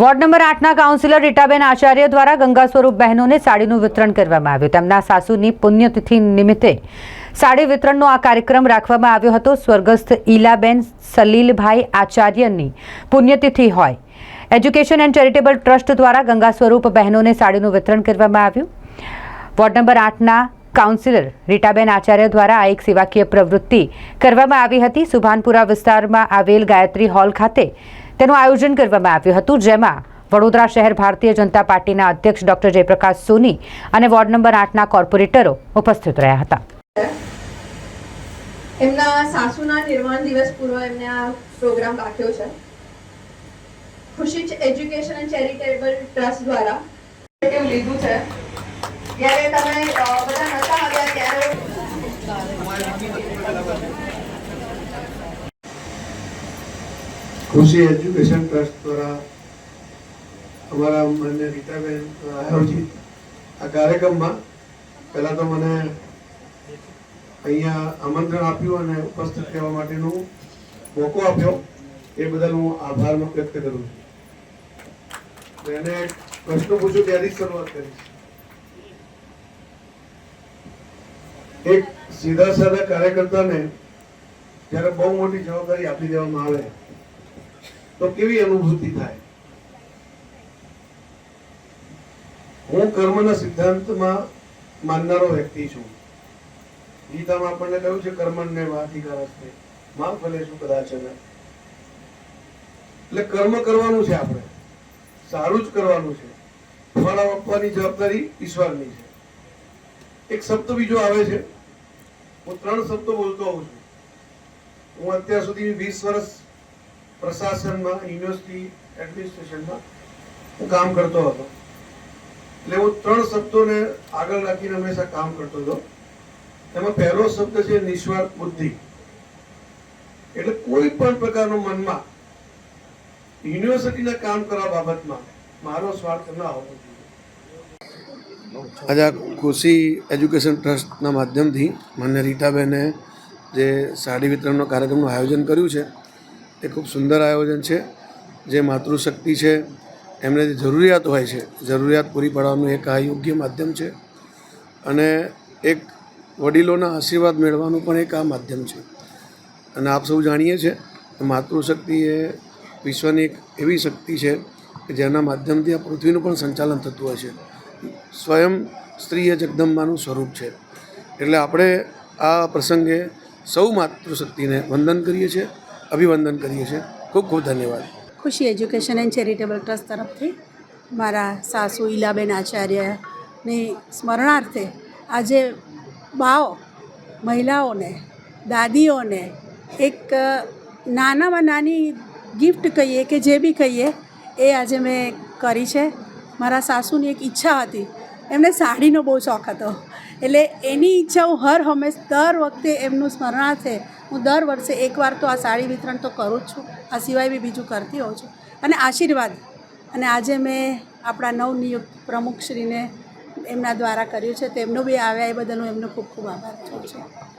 Ward number આઠના councillor Ritaben Acharya દ્વારા ગંગા સ્વરૂપ બહેનોને સાડીનું વિતરણ કરવામાં આવ્યું. તેમના સાસુની પુણ્યતિથિ નિમિત્તે સાડી વિતરણનો આ કાર્યક્રમ રાખવામાં આવ્યો હતો. સ્વર્ગસ્થ ઈલાબેન સલીલભાઈ આચાર્યની પુણ્યતિથિ હોય. એજ્યુકેશન એન્ડ ચેરિટેબલ ટ્રસ્ટ દ્વારા ગંગા સ્વરૂપ બહેનોને સાડીનું વિતરણ કરવામાં આવ્યું. વોર્ડ નંબર આઠના કાઉન્સિલર રીટાબેન આચાર્ય દ્વારા આ એક સેવાકીય પ્રવૃત્તિ કરવામાં આવી હતી. સુભાનપુરા વિસ્તારમાં આવેલ ગાયત્રી હોલ ખાતે તેનું આયોજન કરવામાં આવ્યું હતું, જેમાં વડોદરા શહેર ભારતીય જનતા પાર્ટીના અધ્યક્ષ ડોક્ટર જયપ્રકાશ સોની અને વોર્ડ નંબર આઠના કોર્પોરેટરો ઉપસ્થિત રહ્યા હતા. એમના સાસુના નિર્વાણ દિવસ પૂર્વ એમને આ પ્રોગ્રામ રાખ્યો છે. ખુશી એજ્યુકેશન એન્ડ ચેરિટેબલ ટ્રસ્ટ દ્વારા લીધું છે. જ્યારે તમે બધા ખુશી એજ્યુકેશન ટ્રસ્ટ દ્વારા અમારા માન્ય ગીતાબેન આયોજિત આ કાર્યક્રમમાં પહેલાં તો મને અહીંયા આમંત્રણ આપ્યું અને ઉપસ્થિત રહેવા માટેનો મોકો આપ્યો. એ બદલ હું આભાર વ્યક્ત કરું છું. એને પ્રશ્ન પૂછું ત્યાંથી શરૂઆત કરીશ. એક સીધા સાધા કાર્યકર્તાને જ્યારે બહુ મોટી જવાબદારી આપી દેવામાં આવે તો કેવી અનુભૂતિ થાય? હું કર્મના સિદ્ધાંતમાં માનનારો વ્યક્તિ છું. ગીતામાં આપણને કહ્યું છે કર્મને વાધિકારસ્તે માં ફલેશું કદાચ એટલે કર્મ કરવાનું છે આપણે. સારું જ કરવાનું છે. ફળ આપવાની જવાબદારી ઈશ્વરની છે. એક શબ્દ બીજો આવે છે. હું ત્રણ શબ્દો બોલતો હોઉં છું. હું અત્યાર સુધી વીસ વર્ષ પ્રશાસનમાં, યુનિવર્સિટી એડમિનિસ્ટ્રેશનમાં હું કામ કરતો હતો. એટલે હું ત્રણ શબ્દોને આગળ રાખીને હંમેશા કામ કરતો હતો. એમાં પહેલો શબ્દ છે નિસ્વાર્થ બુદ્ધિ. એટલે કોઈ પણ પ્રકારનો મનમાં યુનિવર્સિટીના કામ કરવા બાબતમાં મારો સ્વાર્થ ના હોવો જોઈએ. આજે આ ખુશી એજ્યુકેશન ટ્રસ્ટના માધ્યમથી મને રીટાબેને જે સાડી વિતરણનો કાર્યક્રમનું આયોજન કર્યું છે એ ખૂબ સુંદર આયોજન છે. જે માતૃશક્તિ છે, એમને જે જરૂરિયાત હોય છે, જરૂરિયાત પૂરી પાડવાનું એક આ યોગ્ય માધ્યમ છે. અને એક વડીલોના આશીર્વાદ મેળવવાનું પણ એક આ માધ્યમ છે. અને આપ સૌ જાણીએ છીએ માતૃશક્તિ એ વિશ્વની એક એવી શક્તિ છે કે જેના માધ્યમથી આ પૃથ્વીનું પણ સંચાલન થતું હોય છે. સ્વયં સ્ત્રી એ જગદંબાનું સ્વરૂપ છે. એટલે આપણે આ પ્રસંગે સૌ માતૃશક્તિને વંદન કરીએ છીએ. અભિવંદન કરીએ છીએ. ખૂબ ખૂબ ધન્યવાદ. ખુશી એજ્યુકેશન એન્ડ ચેરિટેબલ ટ્રસ્ટ તરફથી મારા સાસુ ઈલાબેન આચાર્યની સ્મરણાર્થે આજે બાઓ મહિલાઓને, દાદીઓને એક નાનામાં નાની ગિફ્ટ કહીએ કે જે બી કહીએ, એ આજે મેં કરી છે. મારા સાસુની એક ઈચ્છા હતી એમને સાડીનો બહુ શોખ હતો. એટલે એની ઈચ્છાઓ હર હંમેશ દર વખતે એમનું સ્મરણાર્થે હું દર વર્ષે એકવાર તો આ સાડી વિતરણ તો કરું જ છું. આ સિવાય બી બીજું કરતી હોઉં છું. અને આશીર્વાદ. અને આજે મેં આપણા નવનિયુક્ત પ્રમુખશ્રીને એમના દ્વારા કર્યું છે. તેમનો બી આવ્યા એ બદલ હું એમનો ખૂબ ખૂબ આભાર છું.